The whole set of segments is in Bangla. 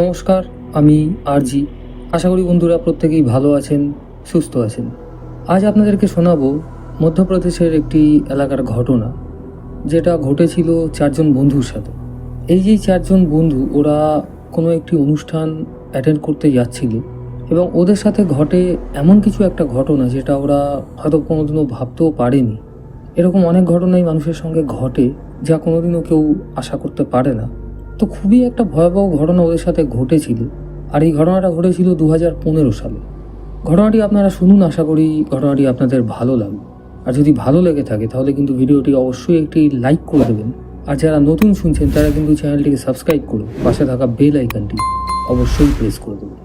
নমস্কার, আমি আরজি। আশা করি বন্ধুরা প্রত্যেকেই ভালো আছেন, সুস্থ আছেন। আজ আপনাদেরকে শোনাবো মধ্যপ্রদেশের একটি এলাকার ঘটনা, যেটা ঘটেছিল চারজন বন্ধুর সাথে। এই যে চারজন বন্ধু, ওরা কোনো একটি অনুষ্ঠান অ্যাটেন্ড করতে যাচ্ছিল এবং ওদের সাথে ঘটে এমন কিছু একটা ঘটনা, যেটা ওরা হয়তো কোনোদিনও ভাবতেও পারেনি। এরকম অনেক ঘটনাই মানুষের সঙ্গে ঘটে, যা কোনোদিনও কেউ আশা করতে পারে না। তো খুবই একটা ভয়াবহ ঘটনা ওদের সাথে ঘটেছিল। আর এই ঘটনাটা ঘটেছিল দু হাজার পনেরো সালে। ঘটনাটি আপনারা শুনুন, আশা করি ঘটনাটি আপনাদের ভালো লাগবে। আর যদি ভালো লেগে থাকে, তাহলে কিন্তু ভিডিওটি অবশ্যই একটি লাইক করে দেবেন। আর যারা নতুন শুনছেন, তারা কিন্তু চ্যানেলটিকে সাবস্ক্রাইব করুন পাশে থাকা বেল আইকনটি অবশ্যই প্রেস করে দেবেন।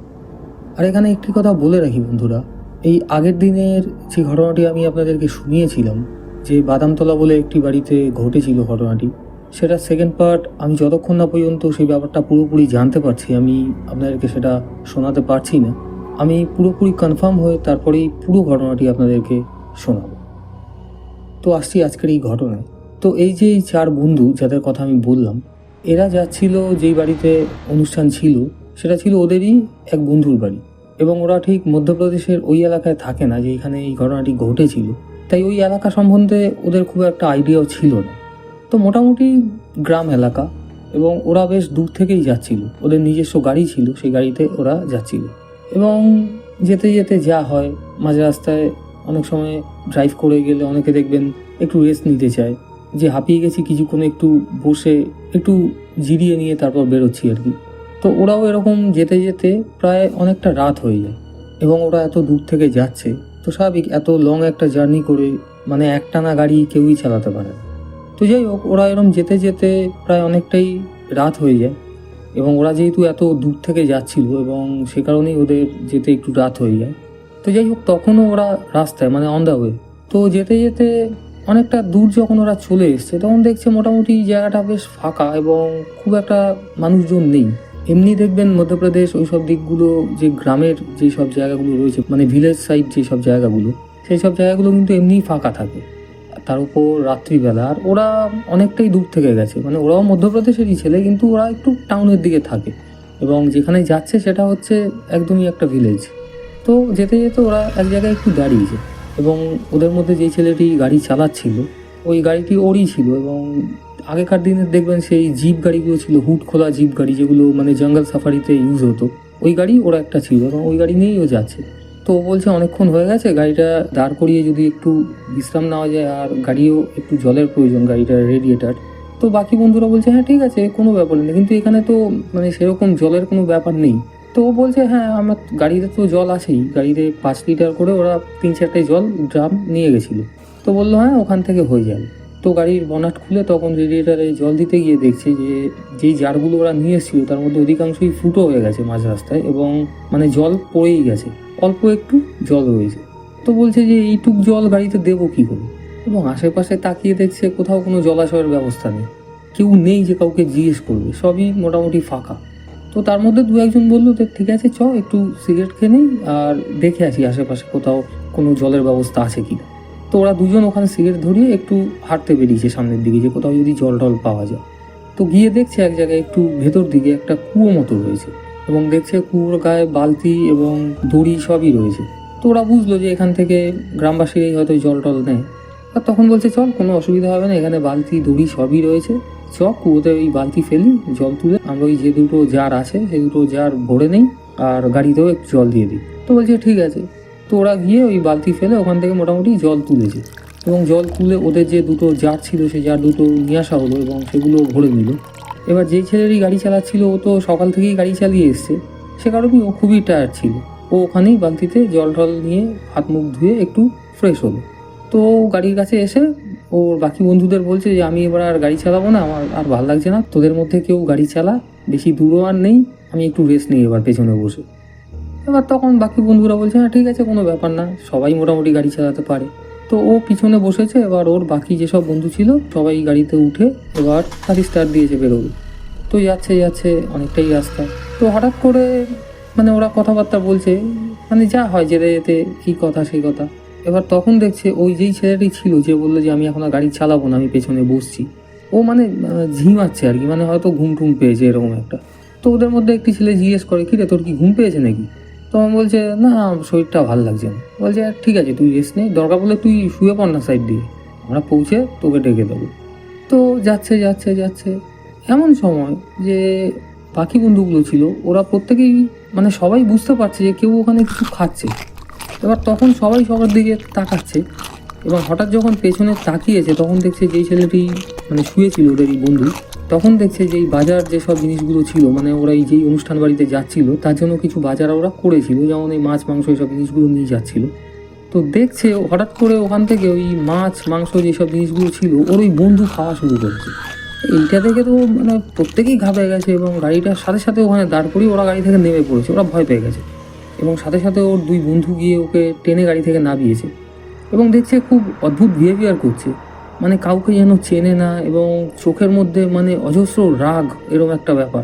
আর এখানে একটি কথা বলে রাখি বন্ধুরা, এই আগের দিনের যে ঘটনাটি আমি আপনাদেরকে শুনিয়েছিলাম, যে বাদামতলা বলে একটি বাড়িতে ঘটেছিল ঘটনাটি সেটা সেকেন্ড পার্ট আমি যতক্ষণ না পর্যন্ত সেই ব্যাপারটা পুরোপুরি জানতে পারছি, আমি আপনাদেরকে সেটা শোনাতে পারছি না, আমি পুরোপুরি কনফার্ম হয়ে তারপরেই পুরো ঘটনাটি আপনাদেরকে শোনাব। তো আসছি আজকের এই ঘটনায়। তো এই যে এই চার বন্ধু যাদের কথা আমি বললাম, এরা যাচ্ছিল যেই বাড়িতে অনুষ্ঠান ছিল, সেটা ছিল ওদেরই এক বন্ধুর বাড়ি এবং ওরা ঠিক মধ্যপ্রদেশের ওই এলাকায় থাকে না, যেখানে এই ঘটনাটি ঘটেছিল। তাই ওই এলাকা সম্বন্ধে ওদের খুব একটা আইডিয়াও ছিল না। তো মোটামুটি গ্রাম এলাকা এবং ওরা বেশ দূর থেকেই যাচ্ছিল। ওদের নিজস্ব গাড়ি ছিল, সেই গাড়িতে ওরা যাচ্ছিল। এবং যেতে যেতে যা হয়, মাঝে রাস্তায় অনেক সময় ড্রাইভ করে গেলে অনেকে দেখবেন একটু রেস্ট নিতে চায়। যে হাঁপিয়ে গেছি, কিছুক্ষণ একটু বসে, একটু জিরিয়ে নিয়ে তারপর বেরোচ্ছি আর কি। তো ওরাও এরকম যেতে যেতে প্রায় অনেকটা রাত হয়ে যায় এবং ওরা এত দূর থেকে যাচ্ছে। তো স্বাভাবিক, এত লং একটা জার্নি করে মানে একটানা গাড়ি কেউই চালাতে পারে না। তো যাই হোক, ওরা এরকম যেতে যেতে প্রায় অনেকটাই রাত হয়ে যায়। এবং ওরা যেহেতু এত দূর থেকে যাচ্ছিল এবং সে কারণেই ওদের যেতে একটু রাত হয়ে যায়। তো যাই হোক, তখনও ওরা রাস্তায় মানে অন দ্য ওয়ে তো যেতে যেতে অনেকটা দূর যখন ওরা চলে এসছে, তখন দেখছে মোটামুটি জায়গাটা বেশ ফাঁকা এবং খুব একটা মানুষজন নেই। এমনি দেখবেন মধ্যপ্রদেশ ওই সব দিকগুলো, যে গ্রামের যে সব জায়গাগুলো রয়েছে মানে ভিলেজ সাইড যে সব জায়গাগুলো সেই সব জায়গাগুলো কিন্তু এমনিই ফাঁকা থাকে। তার উপর রাত্রিবেলা, আর ওরা অনেকটাই দূর থেকে গেছে। মানে ওরাও মধ্যপ্রদেশেরই ছেলে, কিন্তু ওরা একটু টাউনের দিকে থাকে। এবং যেখানে যাচ্ছে সেটা হচ্ছে একদমই একটা ভিলেজ তো যেতে যেতে ওরা এক জায়গায় একটু দাঁড়িয়েছে। এবং ওদের মধ্যে যেই ছেলেটি গাড়ি চালাচ্ছিল, ওই গাড়িটি ওরই ছিল। এবং আগেকার দিনে দেখবেন সেই জিপ গাড়িগুলো ছিল, হুট খোলা জিপ গাড়ি, যেগুলো মানে জঙ্গল সাফারিতে ইউজ হতো। ওই গাড়ি ওরা একটা ছিল এবং ওই গাড়ি নিয়েই ও যাচ্ছে। তো বলছে, অনেকক্ষণ হয়ে গেছে, গাড়িটা দাঁড় করিয়ে যদি একটু বিশ্রাম নেওয়া যায় আর গাড়িও একটু জলের প্রয়োজন, গাড়িটার রেডিয়েটার তো বাকি বন্ধুরা বলছে হ্যাঁ ঠিক আছে, কোনো ব্যাপার নেই, কিন্তু এখানে তো মানে সেরকম জলের কোনো ব্যাপার নেই। তো ও বলছে হ্যাঁ আমার গাড়িতে তো জল আছেই, গাড়িতে পাঁচ লিটার করে ওরা তিন চারটে জল ড্রাম নিয়ে গেছিল। তো বলল হ্যাঁ ওখান থেকে হয়ে যাবে। তো গাড়ির বনাট খুলে তখন রেডিয়েটারে জল দিতে গিয়ে দেখছে যে যেই জারগুলো ওরা নিয়ে এসেছিল, তার মধ্যে অধিকাংশই ফুটো হয়ে গেছে মাঝ রাস্তায় এবং মানে জল পড়েই গেছে। অল্প একটু জল রয়েছে। তো বলছে যে এইটুক জল গাড়িতে দেবো কী করে? এবং আশেপাশে তাকিয়ে দেখছে কোথাও কোনো জলাশয়ের ব্যবস্থা নেই। কেউ নেই যে কাউকে জিজ্ঞেস করবে, সবই মোটামুটি ফাঁকা। তো তার মধ্যে দু একজন বলল যে, ঠিক আছে, চ, একটু সিগারেট খেয়ে নিই আর দেখে আসি আশেপাশে কোথাও কোনো জলের ব্যবস্থা আছে কিনা তো ওরা দুজন ওখানে সিগারেট ধরিয়ে একটু হাঁটতে বেরিয়েছে সামনের দিকে, যে কোথাও যদি জল টল পাওয়া যায়। তো গিয়ে দেখছে এক জায়গায় একটু ভেতর দিকে একটা কুয়ো মতো রয়েছে। এবং দেখছে কুয়োর গায়ে বালতি এবং দড়ি সবই রয়েছে। তো ওরা বুঝলো যে এখান থেকে গ্রামবাসীরাই হয়তো জল টল নেয়। আর তখন বলছে, চল, কোনো অসুবিধা হবে না, এখানে বালতি, দড়ি সবই রয়েছে। চ কুয়োতে ওই বালতি ফেলি, জল তুলে আমরা ওই যে দুটো জার আছে সেই দুটো জার ভরে নেই আর গাড়িতেও একটু জল দিয়ে দিই। তো বলছে, ঠিক আছে। তো ওরা গিয়ে ওই বালতি ফেলে ওখান থেকে মোটামুটি জল তুলেছে এবং জল তুলে ওদের যে দুটো জার ছিল সেই জার দুটো নিয়ে আসা হলো এবং সেগুলো ভরে নিল। এবার যে ছেলেরই গাড়ি চালাচ্ছিল, ও তো সকাল থেকেই গাড়ি চালিয়ে এসছে। সে কারণেই ও খুবই টায়ার্ড ছিল। ও ওখানেই বালতিতে জল টল নিয়ে হাত মুখ ধুয়ে একটু ফ্রেশ হলো। তো গাড়ির কাছে এসে ওর বাকি বন্ধুদের বলছে যে, আমি এবার আর গাড়ি চালাবো না, আমার আর ভালো লাগছে না। তোদের মধ্যে কেউ গাড়ি চালা, বেশি দূরও আর নেই। আমি একটু রেস্ট নিই এবার পেছনে বসে। এবার তখন বাকি বন্ধুরা বলছে হ্যাঁ ঠিক আছে, কোনো ব্যাপার না। সবাই মোটামুটি গাড়ি চালাতে পারে। তো ও পিছনে বসেছে এবার ওর বাকি যেসব বন্ধু ছিল সবাই গাড়িতে উঠে এবার গাড়ি স্টার্ট দিয়েছে বেরোবে। তো যাচ্ছে যাচ্ছে অনেকটাই রাস্তা। তো হঠাৎ করে মানে ওরা কথাবার্তা বলছে মানে যা হয় যেতে যেতে কী কথা সেই কথা। এবার তখন দেখছে ওই যেই ছেলেটি ছিল যে বলল যে আমি এখন গাড়ি চালাবো না আমি পেছনে বসছি। ও মানে আহ, ঝিমাচ্ছে আর কি মানে হয়তো ঘুম টুম পেয়েছে এরকম একটা। তো ওদের মধ্যে একটি ছেলে জিজ্ঞেস করে কি রে তোর কি ঘুম পেয়েছে নাকি? তখন বলছে, না, শরীরটা ভালো লাগছে না। বলছে, ঠিক আছে, তুই রেস্ট নেই দরকার পড়লে তুই শুয়ে পড় না সাইড দিয়ে। আমরা পৌঁছে তোকে ডেকে দেবো। তো যাচ্ছে যাচ্ছে যাচ্ছে। এমন সময় যে বাকি বন্ধুগুলো ছিল, ওরা প্রত্যেকেই মানে সবাই বুঝতে পারছে যে কেউ ওখানে কিছু খাচ্ছে। এবার তখন সবাই সবার দিকে তাকাচ্ছে। এবং হঠাৎ যখন পেছনে তাকিয়েছে, তখন দেখছে যেই ছেলেটি মানে শুয়েছিল ওদেরই বন্ধু তখন দেখছে যে এই বাজার যেসব জিনিসগুলো ছিল মানে ওরা এই যেই অনুষ্ঠান বাড়িতে যাচ্ছিল, তার জন্য কিছু বাজার ওরা করেছিল, যেমন এই মাছ, মাংস এইসব জিনিসগুলো নিয়ে যাচ্ছিল। তো দেখছে, হঠাৎ করে ওখান থেকে ওই মাছ, মাংস যেসব জিনিসগুলো ছিল, ওর ওই বন্ধু খাওয়া শুরু করছে। এইটা দেখে তো মানে প্রত্যেকেই ঘাবড়ে গেছে এবং গাড়িটার সাথে সাথে ওখানে দাঁড় করিয়ে ওরা গাড়ি থেকে নেমে পড়েছে, ওরা ভয় পেয়ে গেছে। এবং সাথে সাথে ওর দুই বন্ধু গিয়ে ওকে টেনে গাড়ি থেকে নামিয়েছে। এবং দেখছে খুব অদ্ভুত বিহেভিয়ার করছে। মানে কাউকে যেন চেনে না এবং চোখের মধ্যে মানে অজস্র রাগ এরকম একটা ব্যাপার।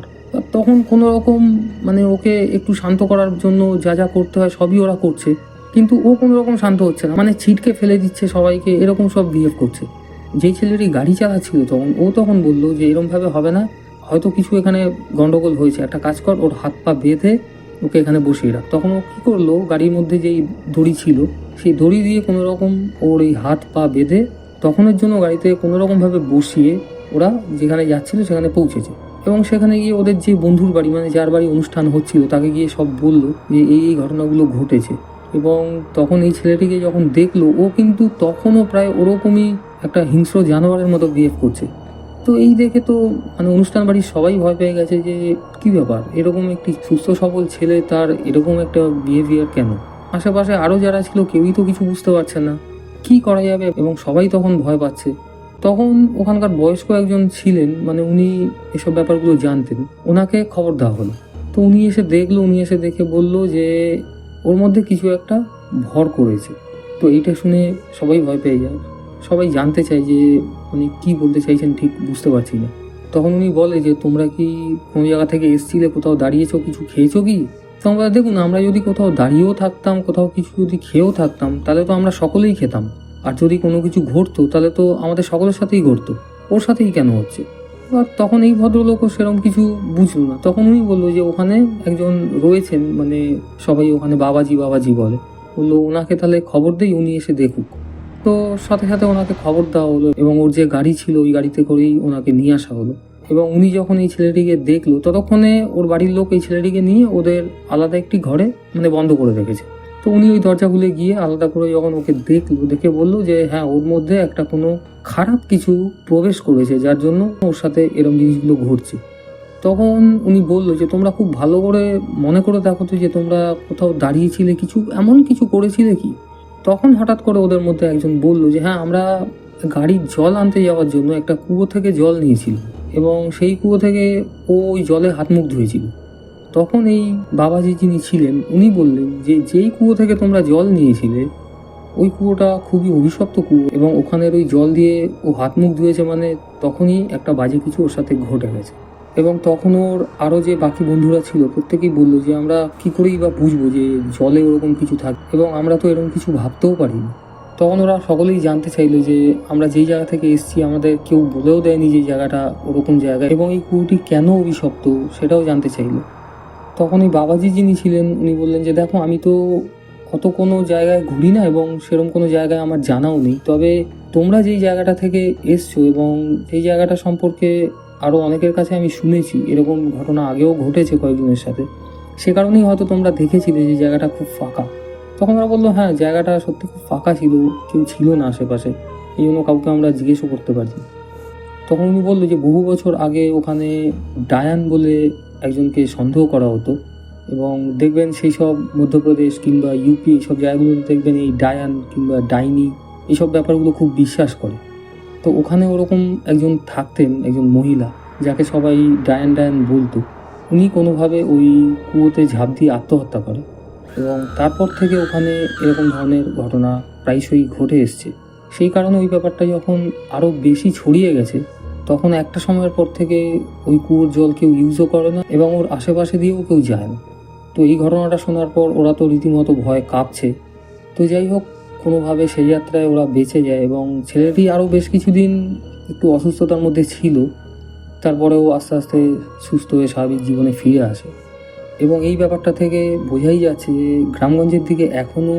তখন কোনো রকম মানে ওকে একটু শান্ত করার জন্য যা যা করতে হয় সবই ওরা করছে। কিন্তু ও কোনো রকম শান্ত হচ্ছে না। মানে ছিটকে ফেলে দিচ্ছে সবাইকে, এরকম সব বিহেভ করছে। যেই ছেলেটি গাড়ি চালাচ্ছিল তখন, ও তখন বলল যে এরমভাবে হবে না। হয়তো কিছু এখানে গন্ডগোল হয়েছে। একটা কাজ কর, ওর হাত পা বেঁধে ওকে এখানে বসিয়ে রাখ। তখন ও কী করল? গাড়ির মধ্যে যেই দড়ি ছিল, সেই দড়ি দিয়ে কোনো রকম ওর এই হাত পা বেঁধে তখনের জন্য গাড়িতে কোনো রকমভাবে বসিয়ে ওরা যেখানে যাচ্ছিল সেখানে পৌঁছেছে। এবং সেখানে গিয়ে ওদের যে বন্ধুর বাড়ি মানে যার বাড়ি অনুষ্ঠান হচ্ছিল, তাকে গিয়ে সব বলল যে এই এই ঘটনাগুলো ঘটেছে। এবং তখন এই ছেলেটিকে যখন দেখল, ও কিন্তু তখনও প্রায় ওরকমই একটা হিংস্র জানোয়ারের মতো বিহেভ করছে। তো এই দেখে তো মানে অনুষ্ঠান বাড়ির সবাই ভয় পেয়ে গেছে যে কি ব্যাপার? এরকম একটি সুস্থ সবল ছেলে তার এরকম একটা বিহেভিয়ার কেন? আশেপাশে আরও যারা ছিল, কেউই তো কিছু বুঝতে পারছে না। কি করা যাবে? এবং সবাই তখন ভয় পাচ্ছে। তখন ওখানকার বয়স্ক একজন ছিলেন মানে উনি এসব ব্যাপারগুলো জানতেন। ওনাকে খবর দেওয়া হলো। তো উনি এসে দেখল, উনি এসে দেখে বলল যে, ওর মধ্যে কিছু একটা ভর করেছে। তো এইটা শুনে সবাই ভয় পেয়ে যায়। সবাই জানতে চায় যে, উনি কি বলতে চাইছেন ঠিক বুঝতে পারছি না। তখন উনি বলে যে, তোমরা কি কোনো জায়গা থেকে এসছিলে? কোথাও দাঁড়িয়েছো? কিছু খেয়েছো কি? তো আমরা দেখুন, আমরা যদি কোথাও দাঁড়িয়েও থাকতাম, কোথাও কিছু যদি খেয়েও থাকতাম, তাহলে তো আমরা সকলেই খেতাম। আর যদি কোনো কিছু ঘটতো, তাহলে তো আমাদের সকলের সাথেই ঘটতো। ওর সাথেই কেন হচ্ছে? এবার তখন এই ভদ্রলোকও সেরকম কিছু বুঝলো না। তখন উনি বলল যে, ওখানে একজন রয়েছেন মানে সবাই ওখানে বাবাজি বাবাজি বলে। বলল, ওনাকে তাহলে খবর দেই, উনি এসে দেখুক। তো সাথে সাথে ওনাকে খবর দেওয়া হলো এবং ওর যে গাড়ি ছিল, ওই গাড়িতে করেই ওনাকে নিয়ে আসা হলো। এবং উনি যখন এই ছেলেটিকে দেখল, ততক্ষণে ওর বাড়ির লোক এই ছেলেটিকে নিয়ে ওদের আলাদা একটি ঘরে মানে বন্ধ করে রেখেছে। তো উনি ওই দরজা খুলে গিয়ে আলাদা করে যখন ওকে দেখল, দেখে বলল যে হ্যাঁ ওর মধ্যে একটা কোনো খারাপ কিছু প্রবেশ করেছে, যার জন্য ওর সাথে এরম জিনিসগুলো ঘটছে। তখন উনি বলল যে, তোমরা খুব ভালো করে মনে করে দেখো তো যে, তোমরা কোথাও দাঁড়িয়েছিলে কিছু, এমন কিছু করেছিলে কি? তখন হঠাৎ করে ওদের মধ্যে একজন বলল যে হ্যাঁ আমরা গাড়ির জল আনতে যাওয়ার জন্য একটা কুয়ো থেকে জল নিয়েছিল এবং সেই কুয়ো থেকে ও ওই জলে হাত মুখ ধুয়েছিল। তখন এই বাবাজি যিনি ছিলেন, উনি বললেন যে, যেই কুয়ো থেকে তোমরা জল নিয়েছিলে, ওই কুয়োটা খুবই অভিশপ্ত কুয়ো এবং ওখানের ওই জল দিয়ে ও হাত মুখ ধুয়েছে মানে তখনই একটা বাজে কিছু ওর সাথে ঘটে গেছে। এবং তখন ওর আরও যে বাকি বন্ধুরা ছিল, প্রত্যেকেই বলল যে, আমরা কি করেই বা বুঝব যে জলে ওরকম কিছু থাকে? এবং আমরা তো এরকম কিছু ভাবতেও পারিনি। তখন ওরা সকলেই জানতে চাইলো যে আমরা যেই জায়গা থেকে এসেছি, আমাদের কেউ বলেও দেয়নি যে জায়গাটা ওরকম জায়গা। এবং এই কুয়োটি কেন অভিশপ্ত সেটাও জানতে চাইলো। তখন এই বাবাজি যিনি ছিলেন, উনি বললেন যে, দেখো, আমি তো অত কোনো জায়গায় ঘুরি না এবং সেরকম কোনো জায়গায় আমার জানাও নেই। তবে তোমরা যেই জায়গাটা থেকে এসছো এবং সেই জায়গাটা সম্পর্কে আরও অনেকের কাছে আমি শুনেছি, এরকম ঘটনা আগেও ঘটেছে কয়েকজনের সাথে। সে কারণেই হয়তো তোমরা দেখেছিলে যে জায়গাটা খুব ফাঁকা। তখন ওরা বলল হ্যাঁ জায়গাটা সত্যি খুব ফাঁকা ছিল, কেউ ছিল না আশেপাশে। এই জন্য কাউকে আমরা জিজ্ঞেসও করতে পারছি তখন উনি বলল যে, বহু বছর আগে ওখানে ডায়ান বলে একজনকে সন্দেহ করা হতো এবং দেখবেন সেই সব মধ্যপ্রদেশ কিংবা ইউপি এইসব জায়গাগুলোতে দেখবেন এই ডায়ান কিংবা ডাইনি এইসব ব্যাপারগুলো খুব বিশ্বাস করে। তো ওখানে ওরকম একজন থাকতেন, একজন মহিলা, যাকে সবাই ডায়ান ডায়ান বলতো। উনি কোনোভাবে ওই কুয়োতে ঝাঁপ দিয়ে আত্মহত্যা করে। এবং তারপর থেকে ওখানে এরকম ধরনের ঘটনা প্রায়শই ঘটে এসছে। সেই কারণে ওই ব্যাপারটা যখন আরও বেশি ছড়িয়ে গেছে, তখন একটা সময়ের পর থেকে ওই কুয়োর জল কেউ ইউজও করে না এবং ওর আশেপাশে দিয়েও কেউ যায় না। তো এই ঘটনাটা শোনার পর ওরা তো রীতিমতো ভয় কাঁপছে। তো যাই হোক, কোনোভাবে সেই যাত্রায় ওরা বেঁচে যায় এবং ছেলেটি আরও বেশ কিছুদিন একটু অসুস্থতার মধ্যে ছিল, তারপরেও আস্তে আস্তে সুস্থ হয়ে স্বাভাবিক জীবনে ফিরে আসে। এবং এই ব্যাপারটা থেকে বোঝাই যাচ্ছে যে গ্রামগঞ্জের দিকে এখনও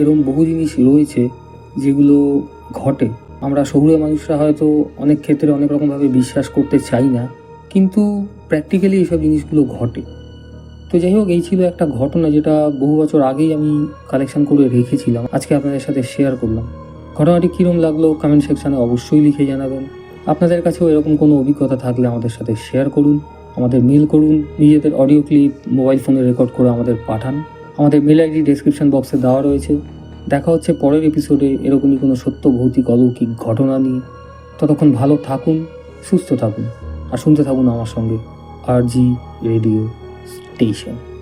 এরকম বহু জিনিস রয়েছে যেগুলো ঘটে। আমরা শহুরে মানুষরা হয়তো অনেক ক্ষেত্রে অনেক রকমভাবে বিশ্বাস করতে চাই না, কিন্তু প্র্যাকটিক্যালি এইসব জিনিসগুলো ঘটে। তো যাই হোক, এই ছিল একটা ঘটনা যেটা বহু বছর আগেই আমি কালেকশন করে রেখেছিলাম। আজকে আপনাদের সাথে শেয়ার করলাম। ঘটনাটি কীরকম লাগল কমেন্ট সেকশানে অবশ্যই লিখে জানাবেন। আপনাদের কাছেও এরকম কোনো অভিজ্ঞতা থাকলে আমাদের সাথে শেয়ার করুন। আমাদের মেল করুন, নিজেদের অডিও ক্লিপ মোবাইল ফোনে রেকর্ড করে আমাদের পাঠান। আমাদের মেল আইডি ডিসক্রিপশন বক্সে দেওয়া রয়েছে। দেখা হচ্ছে পরের এপিসোডে এরকমই কোনো সত্য, ভৌতিক, অলৌকিক ঘটনা নিয়ে। ততক্ষণ ভালো থাকুন, সুস্থ থাকুন, আর শুনতে থাকুন আমার সঙ্গে আর জি রেডিও স্টেশন।